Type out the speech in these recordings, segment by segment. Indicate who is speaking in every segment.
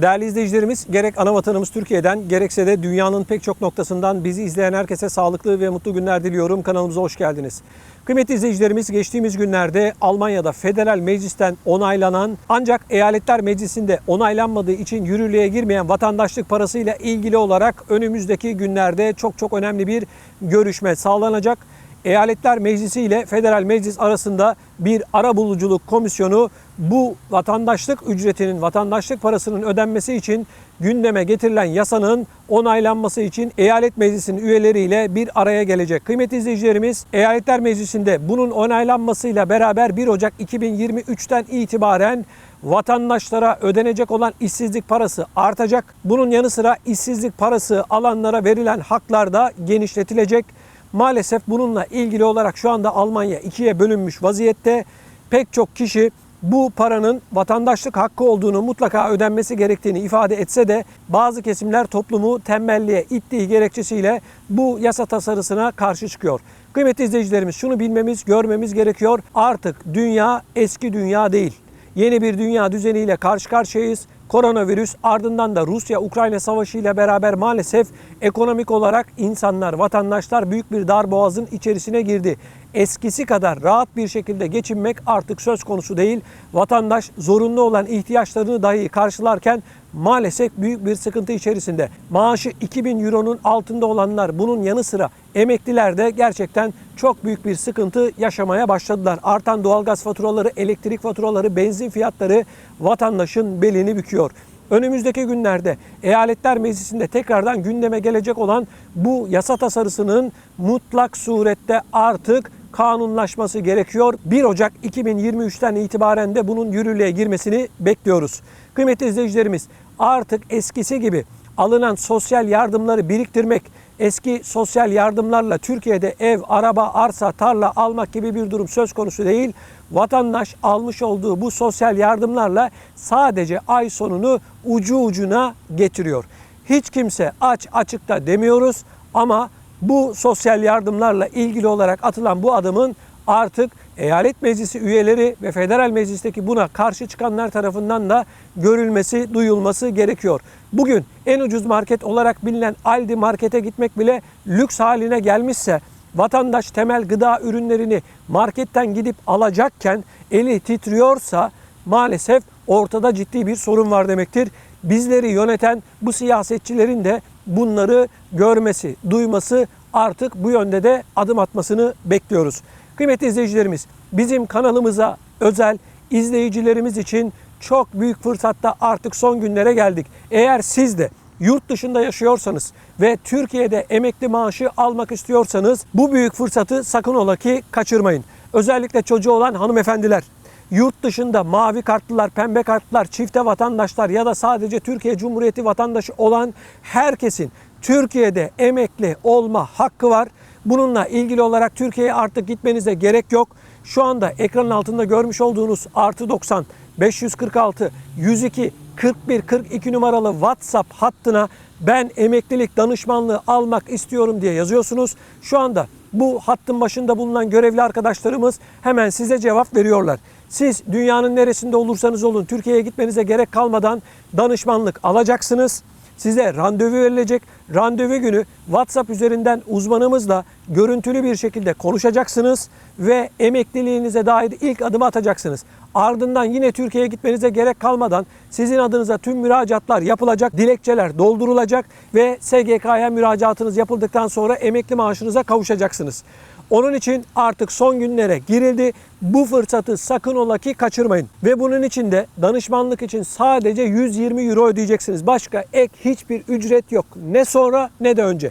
Speaker 1: Değerli izleyicilerimiz, gerek ana vatanımız Türkiye'den gerekse de dünyanın pek çok noktasından bizi izleyen herkese sağlıklı ve mutlu günler diliyorum. Kanalımıza hoş geldiniz. Kıymetli izleyicilerimiz, geçtiğimiz günlerde Almanya'da Federal Meclis'ten onaylanan ancak Eyaletler Meclisi'nde onaylanmadığı için yürürlüğe girmeyen vatandaşlık parasıyla ilgili olarak önümüzdeki günlerde çok çok önemli bir görüşme sağlanacak. Eyaletler Meclisi ile Federal Meclis arasında bir ara buluculuk komisyonu bu vatandaşlık ücretinin, vatandaşlık parasının ödenmesi için gündeme getirilen yasanın onaylanması için Eyalet Meclisi'nin üyeleriyle bir araya gelecek. Kıymetli izleyicilerimiz, Eyaletler Meclisi'nde bunun onaylanmasıyla beraber 1 Ocak 2023'ten itibaren vatandaşlara ödenecek olan işsizlik parası artacak. Bunun yanı sıra işsizlik parası alanlara verilen haklar da genişletilecek. Maalesef bununla ilgili olarak şu anda Almanya ikiye bölünmüş vaziyette. Pek çok kişi bu paranın vatandaşlık hakkı olduğunu mutlaka ödenmesi gerektiğini ifade etse de bazı kesimler toplumu tembelliğe ittiği gerekçesiyle bu yasa tasarısına karşı çıkıyor. Kıymetli izleyicilerimiz şunu bilmemiz, görmemiz gerekiyor. Artık dünya eski dünya değil. Yeni bir dünya düzeniyle karşı karşıyayız. Koronavirüs ardından da Rusya-Ukrayna savaşı ile beraber maalesef ekonomik olarak insanlar, vatandaşlar büyük bir darboğazın içerisine girdi. Eskisi kadar rahat bir şekilde geçinmek artık söz konusu değil. Vatandaş zorunlu olan ihtiyaçlarını dahi karşılarken maalesef büyük bir sıkıntı içerisinde. Maaşı 2000 euronun altında olanlar bunun yanı sıra emekliler de gerçekten çok büyük bir sıkıntı yaşamaya başladılar. Artan doğalgaz faturaları, elektrik faturaları, benzin fiyatları vatandaşın belini büküyor. Önümüzdeki günlerde Eyaletler Meclisi'nde tekrardan gündeme gelecek olan bu yasa tasarısının mutlak surette artık kanunlaşması gerekiyor. 1 Ocak 2023'ten itibaren de bunun yürürlüğe girmesini bekliyoruz. Kıymetli izleyicilerimiz artık eskisi gibi alınan sosyal yardımları biriktirmek, eski sosyal yardımlarla Türkiye'de ev, araba, arsa, tarla almak gibi bir durum söz konusu değil. Vatandaş almış olduğu bu sosyal yardımlarla sadece ay sonunu ucu ucuna getiriyor. Hiç kimse aç açıkta demiyoruz ama bu sosyal yardımlarla ilgili olarak atılan bu adımın artık eyalet meclisi üyeleri ve federal meclisteki buna karşı çıkanlar tarafından da görülmesi, duyulması gerekiyor. Bugün en ucuz market olarak bilinen Aldi markete gitmek bile lüks haline gelmişse vatandaş temel gıda ürünlerini marketten gidip alacakken eli titriyorsa maalesef ortada ciddi bir sorun var demektir. Bizleri yöneten bu siyasetçilerin de bunları görmesi, duyması artık bu yönde de adım atmasını bekliyoruz. Kıymetli izleyicilerimiz, bizim kanalımıza özel izleyicilerimiz için çok büyük fırsatta artık son günlere geldik. Eğer siz de yurt dışında yaşıyorsanız ve Türkiye'de emekli maaşı almak istiyorsanız bu büyük fırsatı sakın ola ki kaçırmayın. Özellikle çocuğu olan hanımefendiler, yurt dışında mavi kartlılar, pembe kartlılar, çifte vatandaşlar ya da sadece Türkiye Cumhuriyeti vatandaşı olan herkesin Türkiye'de emekli olma hakkı var. Bununla ilgili olarak Türkiye'ye artık gitmenize gerek yok. Şu anda ekranın altında görmüş olduğunuz artı 90 546 102 41 42 numaralı WhatsApp hattına ben emeklilik danışmanlığı almak istiyorum diye yazıyorsunuz. Şu anda bu hattın başında bulunan görevli arkadaşlarımız hemen size cevap veriyorlar. Siz dünyanın neresinde olursanız olun Türkiye'ye gitmenize gerek kalmadan danışmanlık alacaksınız. Size randevu verilecek. Randevu günü WhatsApp üzerinden uzmanımızla görüntülü bir şekilde konuşacaksınız ve emekliliğinize dair ilk adımı atacaksınız. Ardından yine Türkiye'ye gitmenize gerek kalmadan sizin adınıza tüm müracaatlar yapılacak, dilekçeler doldurulacak ve SGK'ya müracaatınız yapıldıktan sonra emekli maaşınıza kavuşacaksınız. Onun için artık son günlere girildi. Bu fırsatı sakın ola ki kaçırmayın. Ve bunun için de danışmanlık için sadece 120 euro ödeyeceksiniz. Başka ek hiçbir ücret yok. Ne sonra ne de önce.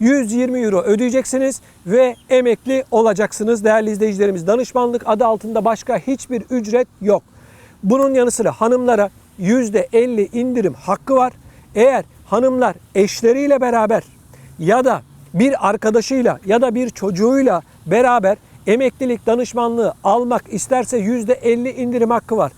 Speaker 1: 120 euro ödeyeceksiniz ve emekli olacaksınız değerli izleyicilerimiz. Danışmanlık adı altında başka hiçbir ücret yok. Bunun yanı sıra hanımlara %50 indirim hakkı var. Eğer hanımlar eşleriyle beraber ya da bir arkadaşıyla ya da bir çocuğuyla beraber emeklilik danışmanlığı almak isterse %50 indirim hakkı var.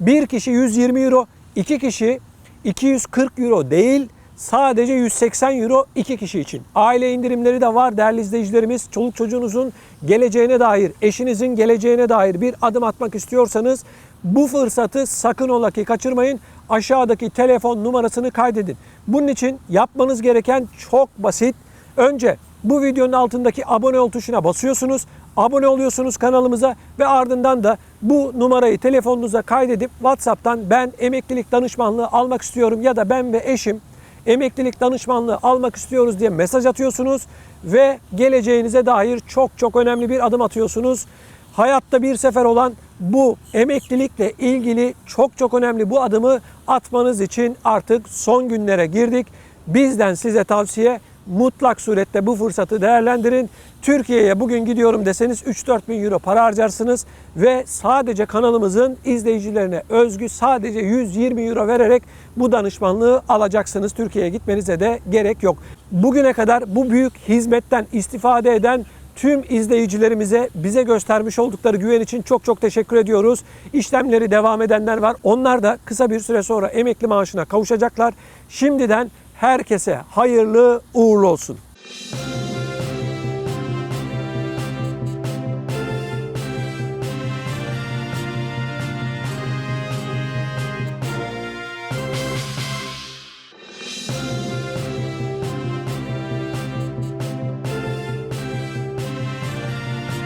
Speaker 1: Bir kişi 120 euro, iki kişi 240 euro değil Sadece 180 euro iki kişi için. Aile indirimleri de var değerli izleyicilerimiz. Çoluk çocuğunuzun geleceğine dair, eşinizin geleceğine dair bir adım atmak istiyorsanız bu fırsatı sakın ola ki kaçırmayın. Aşağıdaki telefon numarasını kaydedin. Bunun için yapmanız gereken çok basit. Önce bu videonun altındaki abone ol tuşuna basıyorsunuz. Abone oluyorsunuz kanalımıza ve ardından da bu numarayı telefonunuza kaydedip WhatsApp'tan ben emeklilik danışmanlığı almak istiyorum ya da ben ve eşim emeklilik danışmanlığı almak istiyoruz diye mesaj atıyorsunuz ve geleceğinize dair çok çok önemli bir adım atıyorsunuz. Hayatta bir sefer olan bu emeklilikle ilgili çok çok önemli bu adımı atmanız için artık son günlere girdik. Bizden size tavsiye mutlak surette bu fırsatı değerlendirin. Türkiye'ye bugün gidiyorum deseniz 3-4 bin euro para harcarsınız ve sadece kanalımızın izleyicilerine özgü sadece 120 euro vererek bu danışmanlığı alacaksınız. Türkiye'ye gitmenize de gerek yok. Bugüne kadar bu büyük hizmetten istifade eden tüm izleyicilerimize bize göstermiş oldukları güven için çok çok teşekkür ediyoruz. İşlemleri devam edenler var. Onlar da kısa bir süre sonra emekli maaşına kavuşacaklar. Şimdiden herkese hayırlı uğurlu olsun.